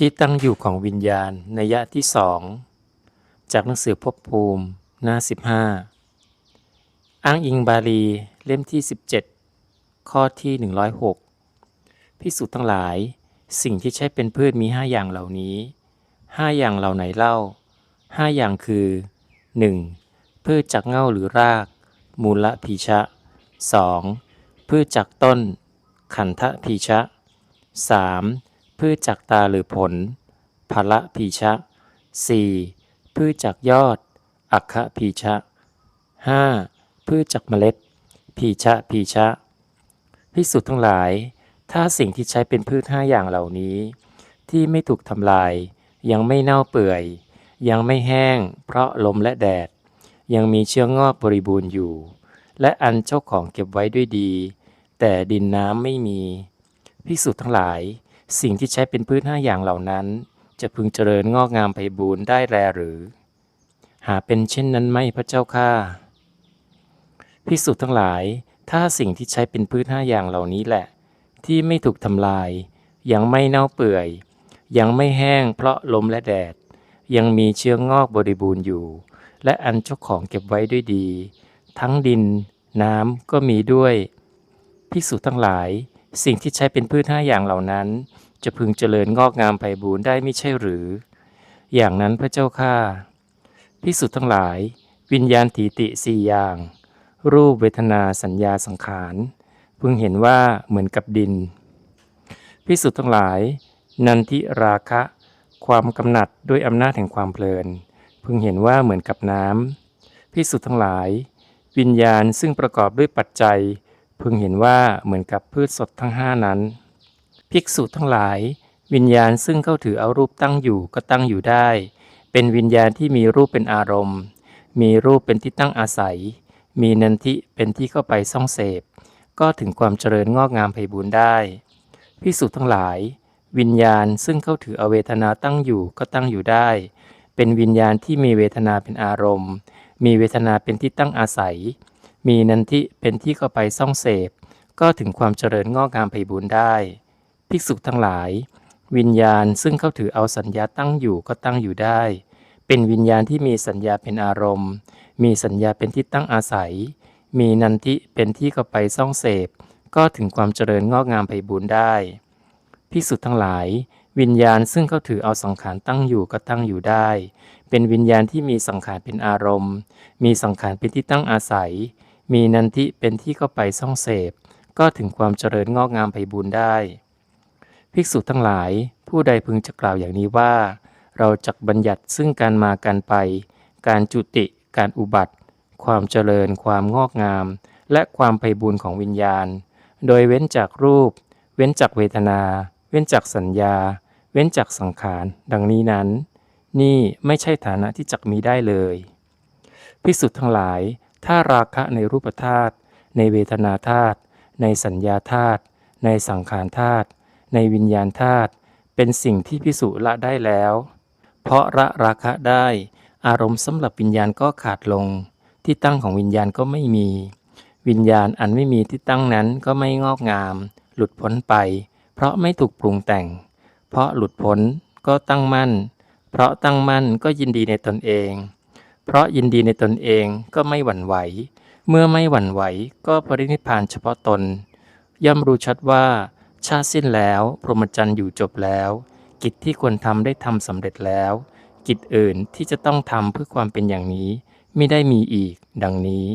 ที่ตั้งอยู่ของวิญญาณในยะที่สองจากหนังสือภพภูมิ หน้า 15 อ้างอิงบาลีเล่มที่ 17 ข้อที่ 106 พิสูจน์ทั้งหลาย สิ่งที่ใช้เป็นพืชมี5อย่างเหล่านี้5อย่างเหล่าไหนเล่า5อย่างคือ 1. พืชจากเง่าหรือราก มูลพีชะ 2. พืชจากต้น ขันธพีชะ 3. พืชจากตาหรือผลพละพีชะ 4. พืชจากยอด อัคคพีชะ 5. พืชจากเมล็ด พีชะพีชะพิสุทธ์ทั้งหลาย ถ้าสิ่งที่ใช้เป็นพืชห้าอย่างเหล่านี้ ที่ไม่ถูกทำลาย ยังไม่เน่าเปื่อย ยังไม่แห้ง เพราะลมและแดด ยังมีเชื้องอกบริบูรณ์อยู่ และอันเจ้าของเก็บไว้ด้วยดี แต่ดินน้ำไม่มีพิสุทธ์ทั้งหลาย สิ่งที่ใช้เป็นพืชห้าอย่างเหล่านั้น จะพึงเจริญงอกงามไพบูรณ์ได้แลหรือ หาเป็นเช่นนั้นไหมพระเจ้าข้าพิสุทธ์ทั้งหลาย ถ้าสิ่งที่ใช้เป็นพืชห้าอย่างเหล่านี้แหละ ที่ไม่ถูกทำลาย ยังไม่เน่าเปื่อย ยังไม่แห้งเพราะลมและแดด ยังมีเชื้องอกบริบูรณ์อยู่ และอันเจ้าของเก็บไว้ด้วยดี ทั้งดิน น้ำก็มีด้วย ภิกษุทั้งหลาย สิ่งที่ใช้เป็นพืชห้าอย่างเหล่านั้น จะพึงเจริญงอกงามไพบูรณ์ได้ไม่ใช่หรือ อย่างนั้นพระเจ้าข้าภิกษุทั้งหลาย วิญญาณถีติสี่อย่าง รูปเวทนาสัญญาสังขาร พึงเห็นว่าเหมือนกับดินภิกษุทั้งหลาย นันทิราคะ ความกำหนัดด้วยอำนาจแห่งความเพลิน พึงเห็นว่าเหมือนกับน้ำภิกษุทั้งหลาย วิญญาณซึ่งประกอบด้วยปัจจัย พึงเห็นว่าเหมือนกับพืชสดทั้งห้านั้น ภิกษุทั้งหลาย วิญญาณซึ่งเข้าถือเอารูปตั้งอยู่ก็ตั้งอยู่ได้ เป็นวิญญาณที่มีรูปเป็นอารมณ์ มีรูปเป็นที่ตั้งอาศัย มีนันทิเป็นที่เข้าไปซ่องเสพ ก็ถึงความเจริญงอกงามไพบูรณ์ได้ภิกษุทั้งหลาย วิญญาณซึ่งเข้าถือเอาเวทนาตั้งอยู่ก็ตั้งอยู่ได้ เป็นวิญญาณที่มีเวทนาเป็นอารมณ์ มีเวทนาเป็นที่ตั้งอาศัย มีนันทิเป็นที่เข้าไปซ่องเสพ ก็ถึงความเจริญงอกงามไพบูรณ์ได้ ภิกษุทั้งหลาย วิญญาณซึ่งเข้าถือเอาสัญญาตั้งอยู่ก็ตั้งอยู่ได้ เป็นวิญญาณที่มีสัญญาเป็นอารมณ์ มีสัญญาเป็นที่ตั้งอาศัย มีนันทิเป็นที่เข้าไปซ่องเสพ ก็ถึงความเจริญงอกงามไพบูรณ์ได้ภิกษุทั้งหลาย วิญญาณซึ่งเข้าถือเอาสังขารตั้งอยู่ก็ตั้งอยู่ได้ เป็นวิญญาณที่มีสังขารเป็นอารมณ์ มีสังขารเป็นที่ตั้งอาศัย มีนันทิเป็นที่เข้าไปซ่องเสพ ก็ถึงความเจริญงอกงามไพบูรณ์ได้ ภิกษุทั้งหลายผู้ใดพึงจะกล่าวอย่างนี้ว่า เราจักบัญญัติซึ่งการมาการไป การจุติการอุบัติ ความเจริญความงอกงาม และความไพบูรณ์ของวิญญาณ โดยเว้นจากรูป เว้นจากเวทนา เว้นจากสัญญา เว้นจากสังขาร ดังนี้นั้น นี่ไม่ใช่ฐานะที่จักมีได้เลย ภิกษุทั้งหลาย ถ้าราคะในรูปธาตุในเวทนาธาตุในสัญญาธาตุในสังขารธาตุในวิญญาณธาตุเป็นสิ่งที่พิสุละได้แล้ว เพราะละราคะได้อารมณ์สำหรับวิญญาณก็ขาดลง ที่ตั้งของวิญญาณก็ไม่มี วิญญาณอันไม่มีที่ตั้งนั้นก็ไม่งอกงาม หลุดพ้นไป เพราะไม่ถูกปรุงแต่ง เพราะหลุดพ้นก็ตั้งมั่น เพราะตั้งมั่นก็ยินดีในตนเอง เพราะยินดีในตนเองก็ไม่หวั่นไหว เมื่อไม่หวั่นไหวก็ปรินิพานเฉพาะตน ย่อมรู้ชัดว่า ชาติสิ้นแล้ว พรหมจรรย์อยู่จบแล้ว กิจที่ควรทำได้ทำสำเร็จแล้ว กิจอื่นที่จะต้องทำเพื่อความเป็นอย่างนี้ ไม่ได้มีอีก ดังนี้